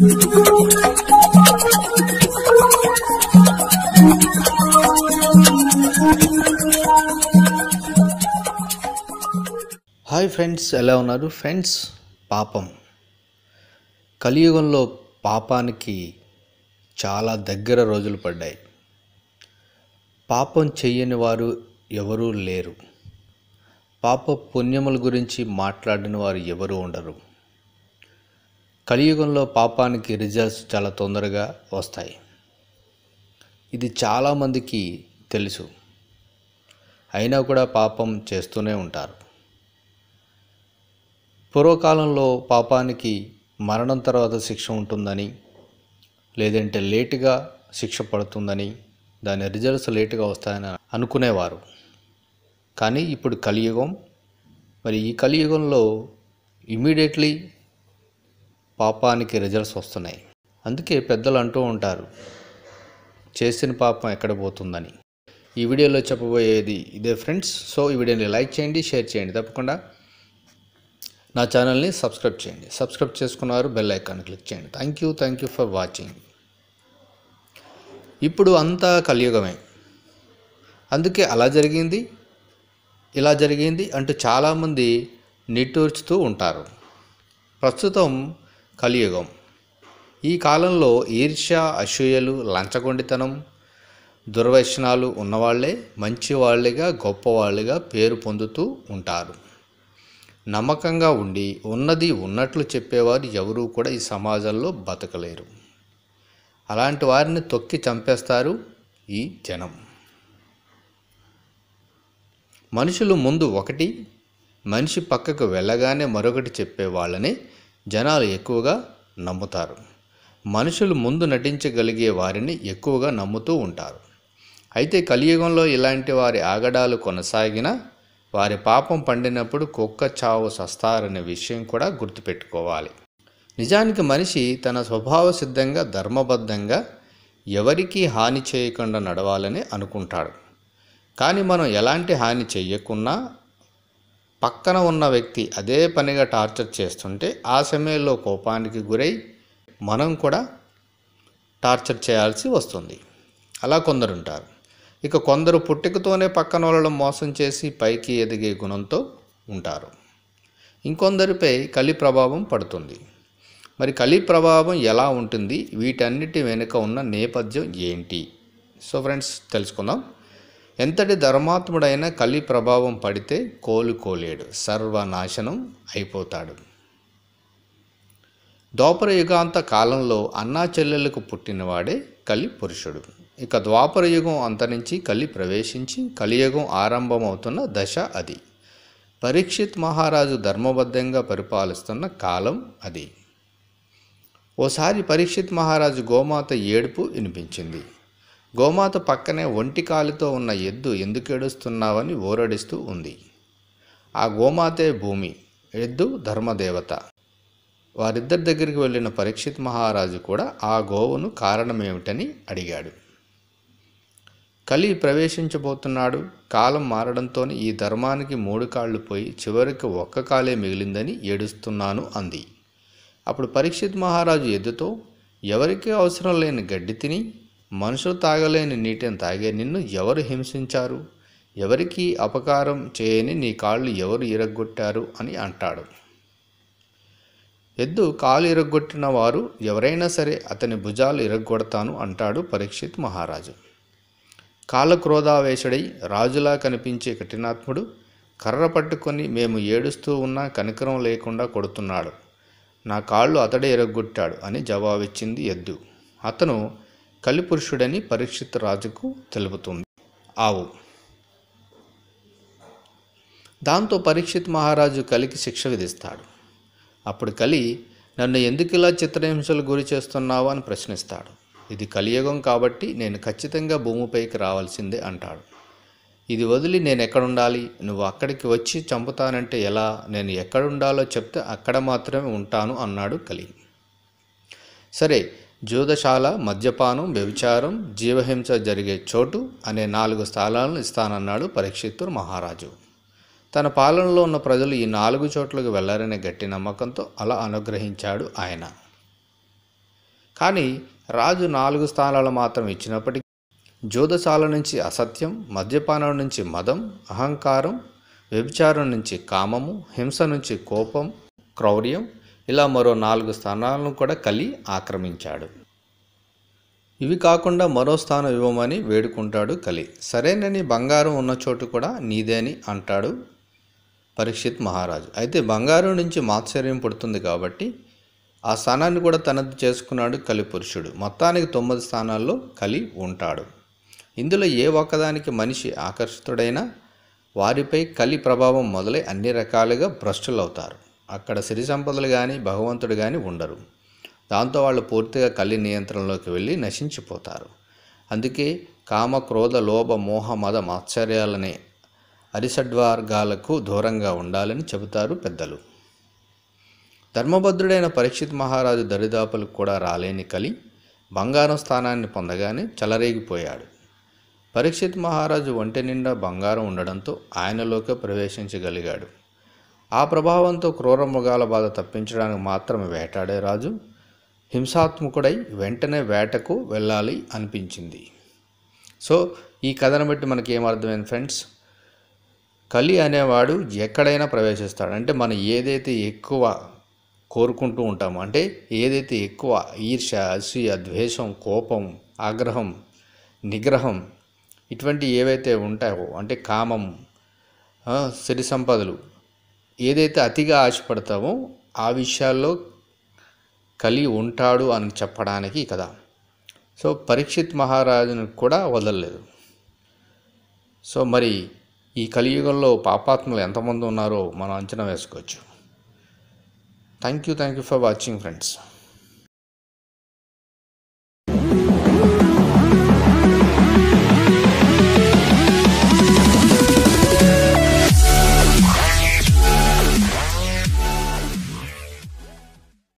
Hi friends ఎలా ఉన్నారు? Friends పాపం. కలియుగంలో పాపానికి చాలా దగ్గర రోజులు పడ్డాయి. పాపం చెయ్యని వారు ఎవరూ లేరు. పాప పుణ్యముల గురించి మాట్లాడిన వారు ఎవరు ఉండరు. కలియుగంలో పాపానికి రిజల్ట్స్ చాలా తొందరగా వస్తాయి. ఇది చాలామందికి తెలుసు. అయినా కూడా పాపం చేస్తూనే ఉంటారు. పూర్వకాలంలో పాపానికి మరణం తర్వాత శిక్ష ఉంటుందని లేదంటే లేటుగా శిక్ష పడుతుందని దాని రిజల్ట్స్ లేటుగా వస్తాయని అనుకునేవారు. కానీ ఇప్పుడు కలియుగం మరి ఈ కలియుగంలో ఇమీడియట్లీ పాపానికి రిజల్ట్స్ వస్తున్నాయి. అందుకే పెద్దలు అంటూ ఉంటారు చేసిన పాపం ఎక్కడ పోతుందని. ఈ వీడియోలో చెప్పబోయేది ఇదే ఫ్రెండ్స్. సో ఈ వీడియోని లైక్ చేయండి షేర్ చేయండి తప్పకుండా. నా ఛానల్ని సబ్స్క్రైబ్ చేయండి. సబ్స్క్రైబ్ చేసుకున్నారు బెల్ ఐకాన్ క్లిక్ చేయండి. Thank you thank you for watching. ఇప్పుడు అంతా కలియుగమే. అందుకే అలా జరిగింది ఇలా జరిగింది అంటూ చాలామంది నిట్టూర్చుతూ ఉంటారు. ప్రస్తుతం కలియుగం. ఈ కాలంలో ఈర్ష్య అసూయలు లంచగొండితనం దుర్వ్యసనాలు ఉన్నవాళ్ళే మంచివాళ్ళుగా గొప్పవాళ్ళుగా పేరు పొందుతూ ఉంటారు. నమ్మకంగా ఉండి ఉన్నది ఉన్నట్లు చెప్పేవారు ఎవరూ కూడా ఈ సమాజంలో బతకలేరు. అలాంటి వారిని తొక్కి చంపేస్తారు ఈ జనం. మనుషులు ముందు ఒకటి మనిషి పక్కకు వెళ్ళగానే మరొకటి చెప్పే వాళ్ళని జనాలు ఎక్కువగా నమ్ముతారు. మనుషులు ముందు నటించగలిగే వారిని ఎక్కువగా నమ్ముతూ ఉంటారు. అయితే కలియుగంలో ఇలాంటి వారి ఆగడాలు కొనసాగినా వారి పాపం పండినప్పుడు కుక్క చావు సస్తారనే విషయం కూడా గుర్తుపెట్టుకోవాలి. నిజానికి మనిషి తన స్వభావ సిద్ధంగా ధర్మబద్ధంగా ఎవరికీ హాని చేయకుండా నడవాలని అనుకుంటాడు. కానీ మనం ఎలాంటి హాని చేయకున్నా పక్కన ఉన్న వ్యక్తి అదే పనిగా టార్చర్ చేస్తుంటే ఆ సమయంలో కోపానికి గురై మనం కూడా టార్చర్ చేయాల్సి వస్తుంది. అలా కొందరు ఉంటారు. ఇక కొందరు పుట్టుకతోనే పక్కన వాళ్ళను మోసం చేసి పైకి ఎదిగే గుణంతో ఉంటారు. ఇంకొందరిపై కలి ప్రభావం పడుతుంది. మరి కలి ప్రభావం ఎలా ఉంటుంది? వీటన్నిటి వెనుక ఉన్న నేపథ్యం ఏంటి? సో ఫ్రెండ్స్ తెలుసుకుందాం. ఎంతటి ధర్మాత్ముడైనా కలి ప్రభావం పడితే కోలుకోలేడు సర్వనాశనం అయిపోతాడు. ద్వాపర యుగాంత కాలంలో అన్నా చెల్లెలకు పుట్టినవాడే కలి పురుషుడు. ఇక ద్వాపర యుగం అంతరించి కలి ప్రవేశించి కలియుగం ఆరంభమవుతున్న దశ అది. పరీక్షిత్ మహారాజు ధర్మబద్ధంగా పరిపాలిస్తున్న కాలం అది. ఓసారి పరీక్షిత్ మహారాజు గోమాత ఏడుపు వినిపించింది. గోమాత పక్కనే ఒంటి కాలుతో ఉన్న ఎద్దు ఎందుకు ఏడుస్తున్నావని ఓరడిస్తూ ఉంది. ఆ గోమాతే భూమి ఎద్దు ధర్మదేవత. వారిద్దరి దగ్గరికి వెళ్ళిన పరీక్షిత్ మహారాజు కూడా ఆ గోవును కారణమేమిటని అడిగాడు. కలి ప్రవేశించబోతున్నాడు. కాలం మారడంతో ఈ ధర్మానికి మూడు కాళ్ళు పోయి చివరికి ఒక్క కాలే మిగిలిందని ఏడుస్తున్నాను అంది. అప్పుడు పరీక్షిత్ మహారాజు ఎద్దుతో ఎవరికీ అవసరం లేని గడ్డి తిని మనుషులు తాగలేని నీటిని తాగే నిన్ను ఎవరు హింసించారు? ఎవరికి అపకారం చేయని నీ కాళ్ళు ఎవరు ఇరగ్గొట్టారు? అని అంటాడు. ఎద్దు కాలు ఇరగ్గొట్టిన వారు ఎవరైనా సరే అతని భుజాలు ఇరగ్గొడతాను అంటాడు పరీక్షిత్ మహారాజు. కాళ్ళ రాజులా కనిపించే కఠినాత్ముడు కర్ర పట్టుకొని మేము ఏడుస్తూ ఉన్నా కనికరం లేకుండా కొడుతున్నాడు. నా కాళ్ళు అతడే ఎరగొట్టాడు అని జవాబిచ్చింది ఎద్దు. అతను కలిపురుషుడని పరీక్షిత్ రాజుకు తెలుపుతుంది. ఆవు. దాంతో పరీక్షిత్ మహారాజు కలికి శిక్ష విధిస్తాడు. అప్పుడు కలి నన్ను ఎందుకు ఇలా చిత్రహింసలు గురి చేస్తున్నావు? అని ప్రశ్నిస్తాడు. ఇది కలియుగం కాబట్టి నేను ఖచ్చితంగా భూమిపైకి రావాల్సిందే అంటాడు. ఇది వదిలి నేను ఎక్కడుండాలి? నువ్వు అక్కడికి వచ్చి చంపుతానంటే ఎలా? నేను ఎక్కడుండాలో చెప్తే అక్కడ మాత్రమే ఉంటాను అన్నాడు కలి. సరే జూదశాల మద్యపానం వ్యభిచారం జీవహింస జరిగే చోటు అనే నాలుగు స్థానాలను ఇస్తానన్నాడు పరీక్షిత్తుడు మహారాజు. తన పాలనలో ఉన్న ప్రజలు ఈ నాలుగు చోట్లకు వెళ్ళారనే గట్టి నమ్మకంతో అలా అనుగ్రహించాడు ఆయన. కానీ రాజు నాలుగు స్థానాలు మాత్రం ఇచ్చినప్పటికీ జూదశాల నుంచి అసత్యం మద్యపానం నుంచి మదం అహంకారం వ్యభిచారం నుంచి కామము హింస నుంచి కోపం క్రౌర్యం ఇలా మరో నాలుగు స్థానాలను కూడా కలి ఆక్రమించాడు. ఇవి కాకుండా మరో స్థానం ఇవ్వమని వేడుకుంటాడు కలి. సరేనని బంగారం ఉన్న చోటు కూడా నీదే అని అంటాడు పరీక్షిత్ మహారాజు. అయితే బంగారం నుంచి మాత్సర్యం పుడుతుంది కాబట్టి ఆ స్థానాన్ని కూడా తనది చేసుకున్నాడు కలి పురుషుడు. మొత్తానికి తొమ్మిది స్థానాల్లో కలి ఉంటాడు. ఇందులో ఏ ఒక్కదానికి మనిషి ఆకర్షితుడైనా వారిపై కలి ప్రభావం మొదలై అన్ని రకాలుగా భ్రష్టులవుతారు. అక్కడ సిరి సంపదలు కానీ భగవంతుడు కానీ ఉండరు. దాంతో వాళ్ళు పూర్తిగా కలి నియంత్రణలోకి వెళ్ళి నశించిపోతారు. అందుకే కామ క్రోధ లోభ మోహ మద మాత్సర్యాలనే అరిసడ్వర్గాలకు దూరంగా ఉండాలని చెబుతారు పెద్దలు. ధర్మభద్రుడైన పరీక్షిత్ మహారాజు దరిదాపులకు కూడా రాలేని కలి బంగారం స్థానాన్ని పొందగానే చెలరేగిపోయాడు. పరీక్షిత్ మహారాజు ఒంటి నిండా బంగారం ఉండడంతో ఆయనలోకి ప్రవేశించగలిగాడు. ఆ ప్రభావంతో క్రూర మృగాల బాధ తప్పించడానికి మాత్రమే వేటాడే రాజు. హింసాత్మకుడై వెంటనే వేటకు వెళ్ళాలి అనిపించింది. సో ఈ కథను బట్టి మనకి ఏమర్థమైంది ఫ్రెండ్స్? కలి అనేవాడు ఎక్కడైనా ప్రవేశిస్తాడు. అంటే మనం ఏదైతే ఎక్కువ కోరుకుంటూ ఉంటామో అంటే ఏదైతే ఎక్కువ ఈర్ష అసూయ ద్వేషం కోపం ఆగ్రహం నిగ్రహం ఇటువంటి ఏవైతే ఉంటాయో అంటే కామం సిరి సంపదలు ఏదైతే అతిగా ఆశపడతామో ఆ విషయాల్లో కలి ఉంటాడు అని చెప్పడానికి కదా సో పరీక్షిత్ మహారాజును కూడా వదలలేదు. సో మరి ఈ కలియుగంలో పాపాత్మలు ఎంతమంది ఉన్నారో మనం అంచనా వేసుకోవచ్చు. Thank you thank you for watching friends